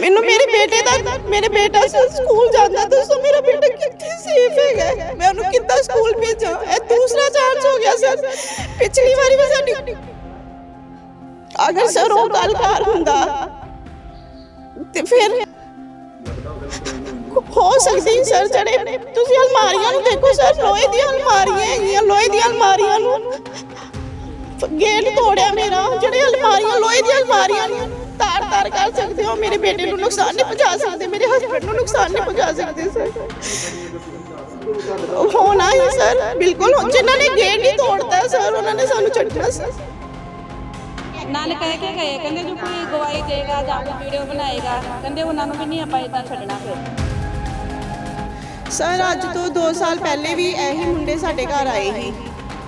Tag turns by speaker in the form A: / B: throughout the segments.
A: ਮੈਨੂੰ ਮੇਰੇ ਬੇਟੇ ਦਾ ਮੇਰੇ ਬੇਟਾ ਸਕੂਲ ਜਾਂਦਾ, ਦੱਸੋ ਮੇਰਾ ਬੇਟਾ ਕਿੱਥੇ ਸੇਫ ਹੈਗਾ? ਮੈਂ ਉਹਨੂੰ ਕਿੱਦਾਂ ਸਕੂਲ ਭੇਜਾਂ? ਇਹ ਦੂਸਰਾ ਚਾਂਸ ਹੋ ਗਿਆ ਸਰ ਪਿਛਲੀ ਵਾਰੀ ਵੀ ਸਾਡੀ ਅਗਰ ਸਰ ਉਹ ਕੱਲ ਘਰ ਹੁੰਦਾ, ਤੇ ਫਿਰ ਹੋ ਸਕਦੀ ਸਰ ਜਿਹੜੇ ਤੁਸੀਂ ਅਲਮਾਰੀਆਂ ਨੂੰ ਦੇਖੋ ਸਰ ਲੋਹੇ ਦੀਆਂ ਅਲਮਾਰੀਆਂ ਹੈਗੀਆਂ, ਲੋਹੇ ਦੀਆਂ ਅਲਮਾਰੀਆਂ ਨੂੰ। ਗੇਟ ਤੋੜਿਆ ਮੇਰਾ, ਜਿਹੜੇ ਅਲਮਾਰੀਆਂ, ਲੋਹੇ ਦੀਆਂ ਅਲਮਾਰੀਆਂ ਤਾਰ ਕਰ ਸਕਦੇ ਹੋ ਮੇਰੇ ਬੇਟੇ ਨੂੰ ਨੁਕਸਾਨ ਨਹੀਂ ਪਹੁੰਚਾ ਸਕਦੇ ਮੇਰੇ ਹਸਬੰਡ ਨੂੰ ਨੁਕਸਾਨ ਨਹੀਂ ਪਹੁੰਚਾ ਸਕਦੇ ਸਰ ਹੋਣਾ ਹੀ ਸਰ ਬਿਲਕੁਲ ਜਿਨ੍ਹਾਂ ਨੇ ਗੇਟ ਹੀ ਤੋੜਤਾ ਸਰ ਉਹਨਾਂ ਨੇ ਸਾਨੂੰ ਛੱਡਣਾ ਸੀ
B: ਨਾਲ ਕਹਿ ਕੇ ਗਏ ਕਹਿੰਦੇ ਜੋ ਕੋਈ ਗਵਾਹੀ ਦੇਗਾ ਜਾਂ ਕੋਈ ਵੀਡੀਓ ਬਣਾਏਗਾ ਕਹਿੰਦੇ ਉਹਨਾਂ ਨੂੰ ਵੀ ਨਹੀਂ ਆਪਾਂ ਇਦਾਂ ਛੱਡਣਾ ਫਿਰ।
A: ਸਰ ਅੱਜ ਤੋਂ 2 ਸਾਲ ਪਹਿਲੇ ਵੀ ਇਹੀ ਮੁੰਡੇ ਸਾਡੇ ਘਰ ਆਏ ਸੀ।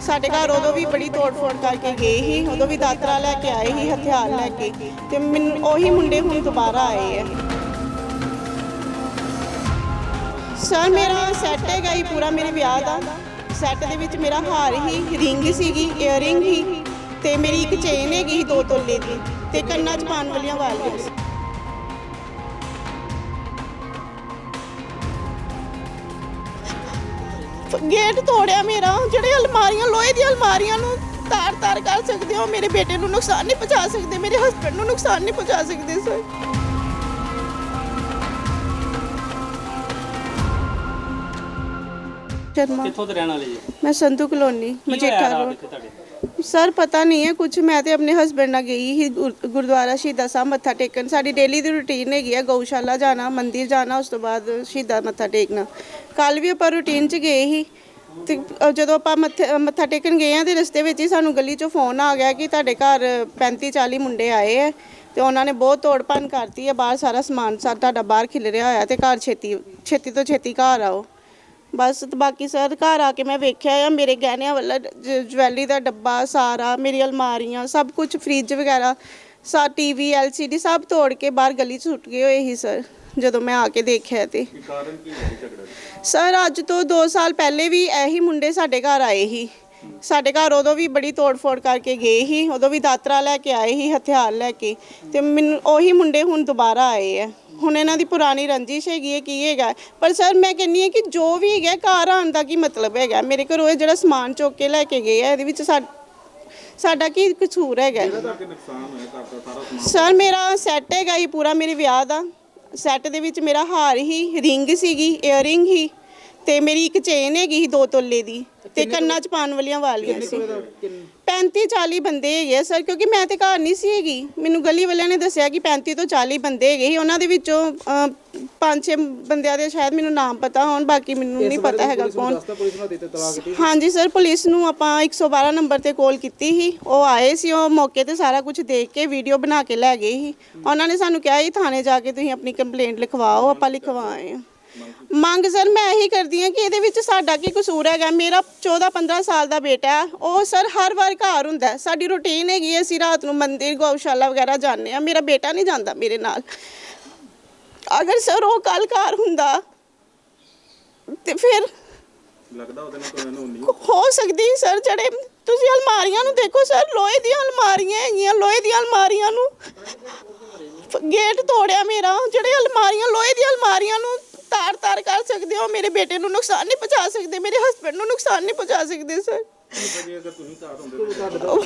A: ਸਾਡੇ ਘਰ ਉਦੋਂ ਵੀ ਬੜੀ ਤੋੜ-ਫੋੜ ਕਰਕੇ ਗਏ ਸੀ, ਉਦੋਂ ਵੀ ਦਾਤਰਾ ਲੈ ਕੇ ਆਏ ਸੀ, ਹਥਿਆਰ ਲੈ ਕੇ ਤੇ ਮੈਨੂੰ ਉਹੀ ਮੁੰਡੇ ਹੁਣ ਦੁਬਾਰਾ ਆਏ ਆ। ਸਰ ਮੇਰਾ ਸੈੱਟ ਹੈਗਾ ਹੀ ਪੂਰਾ ਮੇਰੇ ਵਿਆਹ ਦਾ। ਸੈੱਟ ਦੇ ਵਿੱਚ ਮੇਰਾ ਹਾਰ ਹੀ ਰਿੰਗ ਸੀਗੀ ਇਅਰਿੰਗ ਹੀ ਤੇ ਮੇਰੀ ਇੱਕ ਚੇਨ ਹੈਗੀ ਸੀ ਦੋ ਤੋਲੇ ਦੀ ਤੇ ਕੰਨਾਂ 'ਚ ਪਾਉਣ ਵਾਲੀਆਂ ਵਾਲੀਆਂ ਗੇਟ ਤੋੜਿਆ ਮੇਰਾ। ਜਿਹੜੇ ਅਲਮਾਰੀਆਂ, ਲੋਹੇ ਦੀਆਂ ਅਲਮਾਰੀਆਂ ਨੂੰ ਤਾਰ ਤਾਰ ਕਰ ਸਕਦੇ ਹੋ, ਮੇਰੇ ਬੇਟੇ ਨੂੰ ਨੁਕਸਾਨ ਨਹੀਂ ਪਹੁੰਚਾ ਸਕਦੇ, ਮੇਰੇ ਹਸਬੰਡ ਨੂੰ ਨੁਕਸਾਨ ਨਹੀਂ ਪਹੁੰਚਾ ਸਕਦੇ ਸਰ ਸ਼ਰਮਾ
C: ਕਿੱਥੋਂ ਦੇ ਰਹਿਣ ਵਾਲੇ ਜੀ?
A: ਮੈਂ ਸੰਧੂ ਕਲੋਨੀ
C: ਹੋਇਆ
A: ਮਜੀਠਾ
C: ਰਾਤ
A: ਰੋਡ।
C: ਇੱਥੇ ਤੁਹਾਡੇ?
A: ਸਰ ਪਤਾ ਨਹੀਂ ਹੈ ਕੁਝ ਮੈਂ ਤੇ ਆਪਣੇ ਹਸਬੰਡ ਨਾਲ ਗਈ ਸੀ ਗੁਰ- ਗੁਰਦੁਆਰਾ ਸ਼ਹੀਦਾਂ ਸਾਹਿਬ ਮੱਥਾ ਟੇਕਣ। ਸਾਡੀ ਡੇਲੀ ਦੀ ਰੁਟੀਨ ਹੈਗੀ ਹੈ ਗਊਸ਼ਾਲਾ ਜਾਣਾ ਮੰਦਿਰ ਜਾਣਾ ਉਸ ਤੋਂ ਬਾਅਦ ਸ਼ਹੀਦਾਂ ਮੱਥਾ ਟੇਕਣਾ। ਕੱਲ ਵੀ ਆਪਾਂ ਰੁਟੀਨ 'ਚ ਗਏ ਸੀ ਤੇ ਅ, ਜਦੋਂ ਆਪਾਂ ਮੱਥੇ- ਮੱਥਾ ਟੇਕਣ ਗਏ ਆ ਤੇ ਰਸਤੇ ਵਿੱਚ ਹੀ ਸਾਨੂੰ ਗਲੀ 'ਚੋਂ ਫੋਨ ਆ ਗਿਆ ਕਿ ਤੁਹਾਡੇ ਘਰ 35 40 ਮੁੰਡੇ ਆਏ ਆ ਤੇ ਉਹਨਾਂ ਨੇ ਬਹੁਤ ਤੋੜ ਭੰਨ ਕਰਤੀ ਹੈ ਬਾਹਰ ਸਾਰਾ ਸਮਾਨ ਸਾ ਤੁਹਾਡਾ ਬਾਹਰ ਖਿਲਰਿਆ ਹੋਇਆ ਤੇ ਘਰ ਛੇਤੀ ਛੇਤੀ ਤੋਂ ਛੇਤੀ ਘਰ ਆਓ। ਬਸ ਤੇ ਬਾਕੀ ਸਰ ਘਰ ਆ ਕੇ ਮੈਂ ਵੇਖਿਆ ਆ ਮੇਰੇ ਗਹਿਣਿਆਂ ਵਾਲਾ ਜਵੈਲਰੀ ਦਾ ਡੱਬਾ ਸਾਰਾ ਮੇਰੀ ਅਲਮਾਰੀਆਂ ਸਭ ਕੁਝ ਫ੍ਰਿਜ ਵਗੈਰਾ ਸਾ ਟੀਵੀ ਐਲਸੀਡੀ ਸਭ ਤੋੜ ਕੇ ਬਾਹਰ ਗਲੀ 'ਚ ਸੁੱਟ ਗਏ ਹੋਏ ਸੀ ਸਰ ਜਦੋਂ ਮੈਂ ਆ ਕੇ ਦੇਖਿਆ ਤੇ।
D: ਕਾਰਨ ਕੀ ਹੈ ਝਗੜਾ
A: ਸਰ ਅੱਜ ਤੋਂ 2 ਸਾਲ ਪਹਿਲੇ ਵੀ ਇਹੀ ਮੁੰਡੇ ਸਾਡੇ ਘਰ ਆਏ ਸੀ। ਸਾਡੇ ਘਰ ਉਦੋਂ ਵੀ ਬੜੀ ਤੋੜ-ਫੋੜ ਕਰਕੇ ਗਏ ਸੀ ਉਦੋਂ ਵੀ ਦਾਤਰਾ ਲੈ ਕੇ ਆਏ ਸੀ ਹਥਿਆਰ ਲੈ ਕੇ ਤੇ ਮੈਨੂੰ ਉਹੀ ਮੁੰਡੇ ਹੁਣ ਦੁਬਾਰਾ ਆਏ ਆ। ਹੁਣ ਇਹਨਾਂ ਦੀ ਪੁਰਾਣੀ ਰੰਜਿਸ਼ ਹੈਗੀ ਹੈ ਕੀ ਹੈਗਾ ਪਰ ਸਰ ਮੈਂ ਕਹਿੰਨੀ ਹਾਂ ਕਿ ਜੋ ਵੀ ਹੈਗਾ ਘਰ ਆਉਣ ਦਾ ਕੀ ਮਤਲਬ ਹੈਗਾ ਮੇਰੇ ਘਰੋਂ ਇਹ ਜਿਹੜਾ ਸਮਾਨ ਚੁੱਕ ਕੇ ਲੈ ਕੇ ਗਏ ਆ ਇਹਦੇ ਵਿੱਚ ਸਾ- ਸਾਡਾ ਕੀ ਕਸੂਰ ਹੈਗਾ
D: ਤੁਹਾਡੇ ਨੁਕਸਾਨ ਹੋਇਆ ਘਰ ਦਾ ਸਾਰਾ ਸਮਾਨ।
A: ਸਰ ਮੇਰਾ ਸੈੱਟ ਹੈਗਾ ਹੀ ਪੂਰਾ ਮੇਰੇ ਵਿਆਹ ਦਾ। ਸੈੱਟ ਦੇ ਵਿੱਚ ਮੇਰਾ ਹਾਰ ਹੀ ਰਿੰਗ ਸੀਗੀ ਇਅਰਿੰਗ ਹੀ। ਤੇ ਮੇਰੀ ਇੱਕ ਚੇਨ ਹੈਗੀ ਸੀ ਦੋ ਤੋਲੇ ਦੀ ਤੇ ਕੰਨਾਂ 'ਚ ਪਾਉਣ ਵਾਲੀਆਂ ਵਾਲੀਆਂ ਸੀ। 35 40 ਬੰਦੇ ਹੈਗੇ ਆ ਸਰ ਕਿਉਂਕਿ ਮੈਂ ਤੇ ਘਰ ਨਹੀਂ ਸੀ ਹੈਗੀ। ਮੈਨੂੰ ਗਲੀ ਵਾਲਿਆਂ ਨੇ ਦੱਸਿਆ ਕਿ 35 ਤੋਂ 40 ਬੰਦੇ ਹੈਗੇ ਸੀ। ਉਹਨਾਂ ਦੇ ਵਿੱਚੋਂ ਅ, ਪੰਜ ਛੇ ਬੰਦਿਆਂ ਦੇ ਸ਼ਾਇਦ ਮੈਨੂੰ ਨਾਮ ਪਤਾ ਹੋਣ ਬਾਕੀ ਮੈਨੂੰ ਨਹੀਂ ਪਤਾ ਹੈਗਾ ਕੌਣ। ਹਾਂਜੀ ਸਰ ਪੁਲਿਸ ਨੂੰ ਆਪਾਂ 112 ਨੰਬਰ ਤੇ ਕਾਲ ਕੀਤੀ ਸੀ। ਉਹ ਆਏ ਸੀ ਉਹ ਮੌਕੇ ਤੇ ਸਾਰਾ ਕੁਝ ਦੇਖ ਕੇ ਵੀਡੀਓ ਬਣਾ ਕੇ ਲੈ ਗਏ ਸੀ। ਉਹਨਾਂ ਨੇ ਸਾਨੂੰ ਕਿਹਾ ਸੀ ਥਾਣੇ ਜਾ ਕੇ ਤੁਸੀਂ ਆਪਣੀ ਕੰਪਲੇਂਟ ਲਿਖਵਾਓ ਆਪਾਂ ਲਿਖਵਾਏ ਆ ਮੰਗ ਸਰ ਮੈਂ ਇਹੀ ਕਰਦੀ ਹਾਂ ਕਿ ਇਹਦੇ ਵਿੱਚ ਸਾਡਾ ਕੀ ਕਸੂਰ ਹੈਗਾ? ਮੇਰਾ 14 15 ਸਾਲ ਦਾ ਬੇਟਾ ਹੈ। ਉਹ ਸਰ ਹਰ ਵਾਰ ਘਰ ਹੁੰਦਾ ਹੈ। ਸਾਡੀ ਰੁਟੀਨ ਹੈਗੀ ਹੈ, ਅਸੀਂ ਰਾਤ ਨੂੰ ਮੰਦਿਰ ਗਊਸ਼ਾਲਾ ਵਗੈਰਾ ਜਾਂਦੇ ਆ ਮੇਰਾ ਬੇਟਾ ਨਹੀਂ ਜਾਂਦਾ ਮੇਰੇ ਨਾਲ। ਅਗਰ ਸਰ ਉਹ ਕੱਲ ਘਰ ਹੁੰਦਾ ਤੇ ਫਿਰ
D: ਲੱਗਦਾ ਉਹਦੇ ਨਾਲ ਕੋਈ ਨਹੀਂ।
A: ਹੋ ਸਕਦੀ ਸਰ ਜਿਹੜੇ ਤੁਸੀਂ ਅਲਮਾਰੀਆਂ ਨੂੰ ਦੇਖੋ ਸਰ ਲੋਹੇ ਦੀਆਂ ਅਲਮਾਰੀਆਂ ਹੈਗੀਆਂ ਲੋਹੇ ਦੀਆਂ ਅਲਮਾਰੀਆਂ ਨੂੰ ਗੇਟ ਤੋੜਿਆ ਮੇਰਾ। ਜਿਹੜੇ ਅਲਮਾਰੀਆਂ ਲੋਹੇ ਦੀਆਂ ਅਲਮਾਰੀਆਂ ਨੂੰ ਤਾਰ ਤਾਰ ਕਰ ਸਕਦੇ ਹੋ, ਮੇਰੇ ਬੇਟੇ ਨੂੰ ਨੁਕਸਾਨ ਨਹੀਂ ਪਹੁੰਚਾ ਸਕਦੇ, ਮੇਰੇ ਹਸਬੰਡ ਨੂੰ ਨੁਕਸਾਨ ਨਹੀਂ ਪਹੁੰਚਾ ਸਕਦੇ ਸਰ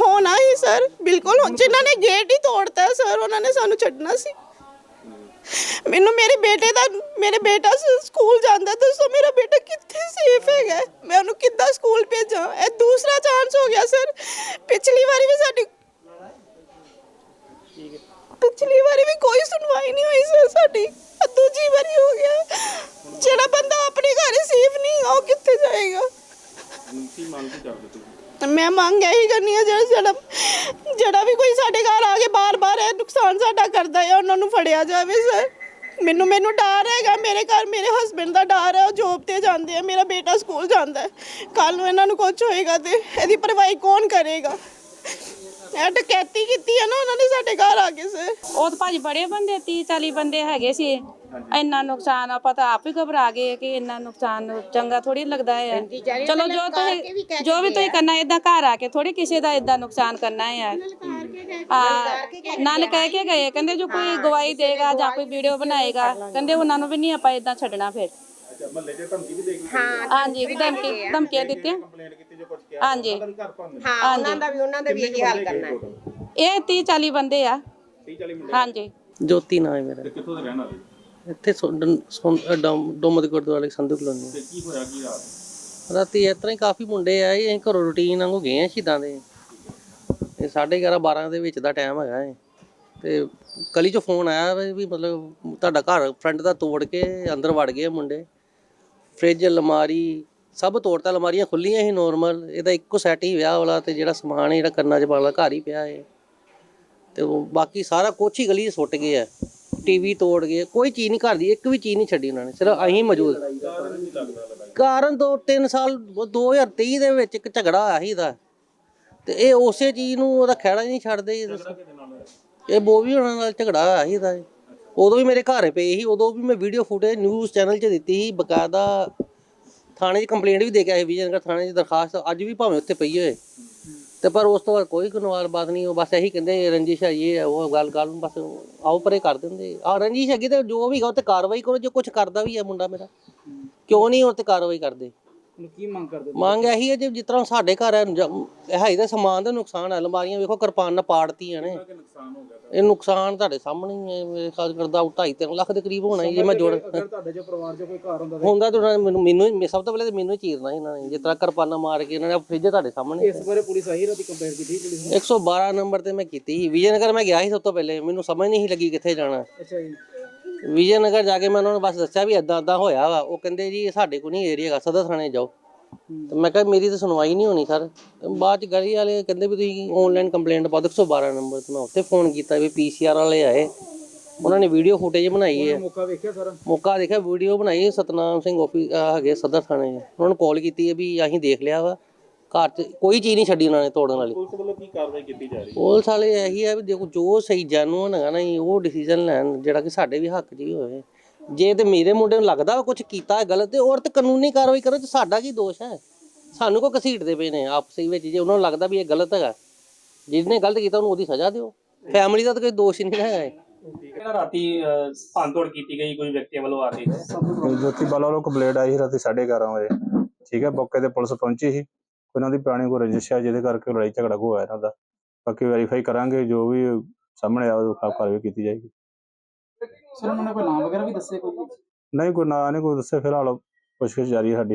A: ਹੋਣਾ ਹੀ ਸਰ ਬਿਲਕੁਲ ਜਿਨ੍ਹਾਂ ਨੇ ਗੇਟ ਹੀ ਤੋੜਤਾ ਸਰ ਉਹਨਾਂ ਨੇ ਸਾਨੂੰ ਛੱਡਣਾ ਸੀ। ਮੈਨੂੰ ਮੇਰੇ ਬੇਟੇ ਦਾ, ਮੇਰੇ ਬੇਟਾ ਸਕੂਲ ਜਾਂਦਾ, ਦੱਸੋ ਮੇਰਾ ਬੇਟਾ ਕਿੱਥੇ ਸੇਫ ਹੈਗਾ? ਮੈਂ ਉਹਨੂੰ ਕਿੱਦਾਂ ਸਕੂਲ ਭੇਜਾਂ? ਇਹ ਦੂਸਰਾ ਚਾਂਸ ਹੋ ਗਿਆ ਸਰ ਪਿਛਲੀ ਵਾਰੀ ਵੀ ਸਾਡੀ ਪਿਛਲੀ ਵਾਰੀ ਵੀ ਕੋਈ ਸੁਣਵਾਈ ਨਹੀਂ ਹੋਈ ਸਰ ਸਾਡੀ ਆਹ ਦੂਜੀ ਵਾਰੀ ਹੋ ਗਿਆ ਜਿਹੜਾ ਬੰਦਾ ਆਪਣੇ ਘਰ ਸੇਫ ਨਹੀਂ ਉਹ ਕਿੱਥੇ ਜਾਏਗਾ
D: ਕੀ ਮੰਗ ਕੀ ਕਰਦੇ ਤੁਸੀਂ
A: ਤੇ ਮੈਂ ਮੰਗ ਇਹੀ ਕਰਨੀ ਆ, ਜਿਹੜਾ ਜਿਹੜਾ ਜਿਹੜਾ ਵੀ ਕੋਈ ਸਾਡੇ ਘਰ ਆ ਕੇ ਬਾਰ-ਬਾਰ ਇਹ ਨੁਕਸਾਨ ਸਾਡਾ ਕਰਦਾ ਹੈ ਉਹਨਾਂ ਨੂੰ ਫੜਿਆ ਜਾਵੇ, ਸਰ। ਮੈਨੂੰ ਮੈਨੂੰ ਡਰ ਹੈਗਾ, ਮੇਰੇ ਘਰ ਮੇਰੇ ਹਸਬੰਡ ਦਾ ਡਰ ਹੈ ਉਹ ਜੋਬ ਤੇ ਜਾਂਦੇ ਆ, ਮੇਰਾ ਬੇਟਾ ਸਕੂਲ ਜਾਂਦਾ ਹੈ। ਕੱਲ ਨੂੰ ਇਹਨਾਂ ਨੂੰ ਕੁਝ ਹੋਏਗਾ ਤੇ ਇਹਦੀ ਪਰਵਾਹੀ ਕੌਣ ਕਰੇਗਾ? ਇਹ ਡਕੈਤੀ ਕੀਤੀ ਹੈ ਨਾ ਉਹਨਾਂ ਨੇ ਸਾਡੇ ਘਰ ਆ ਕੇ, ਸਰ।
B: ਉਹ ਤਾਂ ਭਾਜੀ ਬੜੇ ਬੰਦੇ 30 40 ਬੰਦੇ ਹੈਗੇ ਸੀ ਇੰਨਾ ਨੁਕਸਾਨ ਆਪਾਂ ਤਾਂ ਆਪ ਹੀ ਘਬਰਾ ਗਏ ਕਿ ਇੰਨਾ ਨੁਕਸਾਨ ਚੰਗਾ ਥੋੜੀ ਲੱਗਦਾ ਹੈ ਚਲੋ ਜੋ ਤੁਸੀਂ ਜੋ ਵੀ ਤੁਸੀਂ ਕਰਨਾ ਇਦਾਂ ਘਰ ਆ ਕੇ ਥੋੜੀ ਕਿਸੇ ਦਾ ਇਦਾਂ ਨੁਕਸਾਨ ਕਰਨਾ ਹੈ ਨਾਲ ਕਹਿ ਕੇ ਗਏ ਕਹਿੰਦੇ ਜੋ ਕੋਈ ਗਵਾਹੀ ਦੇਗਾ ਜਾਂ ਕੋਈ ਵੀਡੀਓ ਬਣਾਏਗਾ ਕਹਿੰਦੇ ਉਹਨਾਂ ਨੂੰ ਵੀ ਨਹੀਂ ਆਪਾਂ ਇਦਾਂ ਛੱਡਣਾ ਫਿਰ।
D: ਅੱਛਾ ਮਹੱਲੇ ਧਮਕੀ ਵੀ ਦੇ ਗਈ
B: ਹਾਂਜੀ ਧਮਕੀ ਧਮਕੀਆਂ ਦਿੱਤੀਆਂ।
D: ਕੰਪਲੇਂਟ ਕੀਤੀ ਜੋ ਕੁਝ ਕਿਹਾ
B: ਹਾਂਜੀ।
D: ਉਹਨਾਂ ਦੇ ਘਰ ਭੰਨ
C: ਹਾਂ। ਉਹਨਾਂ ਦਾ ਵੀ ਉਹਨਾਂ ਦਾ ਵੀ ਇਹੀ ਹਾਲ ਕਰਨਾ ਹੈ।
B: ਇਹ 30 40 ਬੰਦੇ ਆ।
D: 30 40 ਮੁੰਡੇ?
B: ਹਾਂਜੀ।
E: ਜੋਤੀ ਨਾਂ ਹੈ ਮੇਰਾ।
D: ਕਿੱਥੋਂ ਦੇ ਰਹਿਣ ਵਾਲੇ?
E: ਇੱਥੇ ਸੋਡਨ ਸੋਨ- ਅ, ਡੋਮ ਡੋਮ ਦੇ ਗੁਰਦੁਆਰੇ ਸੰਧੂ ਕਲੋਨੀ।
D: ਤੇ ਕੀ ਹੋਇਆ ਕੀ ਰਾਤ?
E: ਰਾਤੀ ਇਸ ਤਰ੍ਹਾਂ ਹੀ ਕਾਫੀ ਮੁੰਡੇ ਆਏ ਅਸੀਂ ਘਰੋਂ ਰੂਟੀਨ ਵਾਂਗੂ ਗਏ ਆ ਸ਼ਹੀਦਾਂ ਦੇ। ਇਹ 11:30 12 ਦੇ ਵਿੱਚ ਦਾ ਟਾਈਮ ਹੈਗਾ ਹੈ ਤੇ ਗਲੀ ਚੋਂ ਫੋਨ ਆਇਆ ਵੀ ਮਤਲਬ ਤੁਹਾਡਾ ਘਰ ਫਰੰਟ ਦਾ ਤੋੜ ਕੇ ਅੰਦਰ ਵੜ ਗਏ ਮੁੰਡੇ। ਫ੍ਰਿਜ ਅਲਮਾਰੀ ਸਭ ਤੋੜਤਾ ਅਲਮਾਰੀਆਂ ਖੁੱਲੀਆਂ ਸੀ ਨੋਰਮਲ ਇਹਦਾ ਇੱਕੋ ਸੈੱਟ ਹੀ ਵਿਆਹ ਵਾਲਾ ਤੇ ਜਿਹੜਾ ਸਮਾਨ ਹੈ ਜਿਹੜਾ ਕੰਨਾਂ 'ਚ ਪਾਉਣ ਵਾਲਾ ਘਰ ਹੀ ਪਿਆ ਹੈ ਤੇ ਉਹ ਬਾਕੀ ਸਾਰਾ ਹੀ ਗਲੀ ਸੁੱਟ ਗਏ ਆ ਟੀਵੀ ਤੋੜ ਗਏ, ਕੋਈ ਚੀਜ਼ ਨਹੀਂ ਘਰ ਦੀ, ਇੱਕ ਵੀ ਚੀਜ਼ ਨਹੀਂ ਛੱਡੀ ਉਹਨਾਂ ਨੇ, ਸਿਰਫ ਅਸੀਂ ਮੌਜੂਦ। ਕਾਰਨ ਦੋ ਤਿੰਨ ਸਾਲ 2023 ਦੇ ਵਿੱਚ ਇੱਕ ਝਗੜਾ ਆਇਆ ਸੀ ਦਾ ਤੇ ਇਹ ਉਸੇ ਚੀਜ਼ ਨੂੰ ਉਹਦਾ ਖਹਿੜਾ ਹੀ ਨਹੀਂ ਛੱਡਦੇ। ਇਹ ਦੱਸੋ ਬੋਵੀ ਉਹਨਾਂ ਨਾਲ ਝਗੜਾ ਆਇਆ ਸੀ ਦਾ ਉਦੋਂ ਵੀ ਮੇਰੇ ਘਰ ਪਏ ਸੀ, ਉਦੋਂ ਵੀ ਮੈਂ ਵੀਡੀਓ ਫੁਟੇਜ ਨਿਊਜ਼ ਚੈਨਲ 'ਚ ਦਿੱਤੀ ਸੀ, ਬਕਾਇਦਾ ਥਾਣੇ 'ਚ ਕੰਪਲੇਂਟ ਵੀ ਦੇ ਕੇ ਆਏ ਵਿਜੇਨਗਰ ਥਾਣੇ 'ਚ ਦਰਖਾਸਤ, ਅੱਜ ਵੀ ਭਾਵੇਂ ਉੱਥੇ ਪਈ ਹੋਏ। ਤੇ ਪਰ ਉਸ ਤੋਂ ਬਾਅਦ ਕੋਈ ਕਾਨੂੰਨ ਬਾਤ ਨਹੀਂ ਉਹ ਬਸ ਇਹੀ ਕਹਿੰਦੇ ਰੰਜਿਸ਼ ਹੈ ਇਹ ਹੈ ਉਹ ਗੱਲ ਗੱਲ ਨੂੰ ਬਸ ਆਓ ਪਰੇ ਕਰ ਦਿੰਦੇ ਆ। ਰੰਜਿਸ਼ ਹੈਗੀ ਤੇ ਜੋ ਵੀ ਗਾ ਉਹ ਤੇ ਕਾਰਵਾਈ ਕਰੋ ਜੋ ਕੁਝ ਕਰਦਾ ਵੀ ਹੈ ਮੁੰਡਾ ਮੇਰਾ। ਕਿਉਂ ਨਹੀਂ ਉਹ ਤੇ ਕਾਰਵਾਈ ਕਰਦੇ?
F: ਕੀ ਮੰਗ ਕਰਦੇ
E: ਮੰਗ ਇਹੀ ਹੈ ਜੇ ਜਿਸ ਤਰ੍ਹਾਂ ਸਾਡੇ ਘਰ ਹੈ ਜ- ਹੈ ਹੀ ਤਾਂ ਸਮਾਨ ਦਾ ਨੁਕਸਾਨ ਹੈ ਅਲਮਾਰੀਆਂ ਵੇਖੋ ਕਿਰਪਾਨ ਨਾਲ ਪਾੜਤੀਆਂ ਨੇ। ਇਹ ਨੁਕਸਾਨ ਤੁਹਾਡੇ ਸਾਹਮਣੇ ਹੀ ਹੈ ਮੇਰੇ ਖਿਆਲ ਕਰਦਾ 2.5 ਲੱਖ ਦੇ ਕਰੀਬ ਹੋਣਾ ਜੀ ਜੇ ਮੈਂ ਜੋੜ
F: ਅਗਰ ਤੁਹਾਡੇ ਜੋ ਪਰਿਵਾਰ 'ਚ ਕੋਈ ਘਰ ਹੁੰਦਾ
E: ਹੁੰਦਾ ਤਾਂ ਉਹਨਾਂ ਨੇ ਮੈਨੂੰ ਮੈਨੂੰ ਹੀ- ਸਭ ਤੋਂ ਪਹਿਲੇ ਤਾਂ ਮੈਨੂੰ ਹੀ ਚੀਰਨਾ ਸੀ ਇਹਨਾਂ ਨੇ ਜਿਸ ਤਰ੍ਹਾਂ ਕਿਰਪਾਨਾਂ ਮਾਰ ਕੇ ਇਹਨਾਂ ਨੇ ਫ੍ਰਿਜ ਤੁਹਾਡੇ ਸਾਹਮਣੇ।
F: ਇਸ ਬਾਰੇ ਪੁਲਿਸ ਆਹੀ ਰਾਤੀ ਕੰਪੇਅਰ ਕੀਤੀ ਪੁਲਿਸ ਨੇ?
E: 112 ਨੰਬਰ ਤੇ ਮੈਂ ਕੀਤੀ ਸੀ। ਵਿਜੇਨਗਰ ਮੈਂ ਗਿਆ ਸੀ ਸਭ ਤੋਂ ਪਹਿਲੇ ਮੈਨੂੰ ਸਮਝ ਨਹੀਂ ਸੀ ਲੱਗੀ ਕਿੱਥੇ ਜਾਣਾ।
F: ਅੱਛਾ ਜੀ।
E: ਵਿਜੇਨਗਰ ਜਾ ਕੇ ਮੈਂ ਉਹਨਾਂ ਨੂੰ ਬਸ ਦੱਸਿਆ ਵੀ ਇਦਾਂ ਇਦਾਂ ਹੋਇਆ ਵਾ। ਉਹ ਕਹਿੰਦੇ ਜੀ ਇਹ ਸਾਡੇ ਕੋਲ ਨਹੀਂ ਏਰੀਆ ਹੈਗਾ ਸਦਰ ਥਾਣੇ ਜਾਓ। ਤੇ ਮੈਂ ਕਿਹਾ ਮੇਰੀ ਤਾਂ ਸੁਣਵਾਈ ਨਹੀਂ ਹੋਣੀ ਸਰ। ਬਾਅਦ ਚ ਗਲੀ ਵਾਲੇ ਕਹਿੰਦੇ ਵੀ ਤੁਸੀਂ ਆਨਲਾਈਨ ਕੰਪਲੇਂਟ ਪਾਓ 112 ਨੰਬਰ ਤੇ ਮੈਂ ਉੱਥੇ ਫੋਨ ਕੀਤਾ ਵੀ ਪੀਸੀਆਰ ਵਾਲੇ ਆਏ। ਉਹਨਾਂ ਨੇ ਵੀਡੀਓ ਫੁਟੇਜ ਬਣਾਈ ਹੈ।
F: ਮੌਕਾ ਵੇਖਿਆ ਸਾਰਾ?
E: ਮੌਕਾ ਦੇਖਿਆ ਵੀਡੀਓ ਬਣਾਈ ਸਤਨਾਮ ਸਿੰਘ ਆਫਿਸ ਹੈਗੇ ਸਦਰ ਥਾਣੇ। ਉਹਨਾਂ ਨੂੰ ਕਾਲ ਕੀਤੀ ਹੈ ਵੀ ਅਸੀਂ ਦੇਖ ਲਿਆ ਵਾ ਘਰ 'ਚ ਕੋਈ ਚੀਜ਼ ਨਹੀਂ ਛੱਡੀ ਉਹਨਾਂ ਨੇ ਤੋੜਨ ਵਾਲੀ।
D: ਪੁਲਿਸ ਵੱਲੋਂ ਕੀ ਕਾਰਵਾਈ ਕੀਤੀ ਜਾ ਰਹੀ ਹੈ?
E: ਪੁਲਿਸ ਵਾਲੇ ਇਹੀ ਹੈ ਵੀ ਦੇਖੋ ਜੋ ਸਹੀ ਜੈਨੂਅਨ ਹੈਗਾ ਨਾ ਜੀ, ਉਹ ਡਿਸੀਜਨ ਲੈਣ ਜਿਹੜਾ ਕਿ ਸਾਡੇ ਵੀ ਹੱਕ 'ਚ ਹੀ ਹੋਵੇ। ਜੇ ਤੇ ਮੇਰੇ ਮੁੰਡੇ ਨੂੰ ਲੱਗਦਾ ਕੁਝ ਕੀਤਾ ਹੈ ਗਲਤ ਤੇ ਔਰ ਤੇ ਕਾਨੂੰਨੀ ਕਾਰਵਾਈ ਕਰੋ ਤੇ ਸਾਡਾ ਕੀ ਦੋਸ਼ ਹੈ? ਸਾਨੂੰ ਕੋ ਘਸੀਟਦੇ ਪਏ ਨੇ ਆਪਸੀ ਵਿੱਚ ਜੇ ਉਹਨਾਂ ਨੂੰ ਲੱਗਦਾ ਵੀ ਇਹ ਗਲਤ ਹੈਗਾ ਜਿਹਨੇ ਗਲਤ ਕੀਤਾ ਉਹਨੂੰ ਉਹਦੀ ਸਜ਼ਾ ਦਿਓ। ਫੈਮਿਲੀ ਦਾ ਤਾਂ ਕੋਈ ਦੋਸ਼ ਹੀ ਨਹੀਂ ਹੈਗਾ ਇਹ।
G: ਕਿਹੜਾ ਰਾਤੀ ਅਹ, ਭੰਨਤੋੜ ਕੀਤੀ ਗਈ ਕੋਈ ਵਿਅਕਤੀ ਵੱਲੋਂ ਆ ਕੇ?
H: ਜੋਤੀ ਬਾਲਾ ਵੱਲੋਂ ਕੰਪਲੇਂਟ ਆਈ ਸੀ ਰਾਤੀ 11:30 ਵਜੇ। ਠੀਕ ਹੈ ਮੌਕੇ ਤੇ ਪੁਲਿਸ ਪਹੁੰਚੀ ਸੀ। ਉਹਨਾਂ ਦੀ ਪੁਰਾਣੀ ਕੋਈ ਰੰਜਿਸ਼ ਹੈ ਜਿਹਦੇ ਕਰਕੇ ਲੜਾਈ ਝਗੜਾ ਹੋਇਆ ਇਹਨਾਂ ਦਾ। ਬਾਕੀ ਵੈਰੀਫਾਈ ਕਰਾਂਗੇ ਜੋ ਵੀ ਸਾਹਮਣੇ ਆਵੇ ਉਹ ਕਾਰਵਾਈ ਕੀਤੀ ਜਾਏਗੀ।
F: ਸਰ, ਉਹਨਾਂ ਨੇ ਕੋਈ ਨਾਮ ਵਗੈਰਾ ਵੀ ਦੱਸੇ ਕੋਈ?
H: ਨਹੀਂ, ਕੋਈ ਨਾਂ ਨਹੀਂ, ਕੋਈ ਦੱਸੇ, ਫਿਲਹਾਲ ਪੁੱਛਗਿੱਛ ਜਾਰੀ ਹੈ ਸਾਡੀ।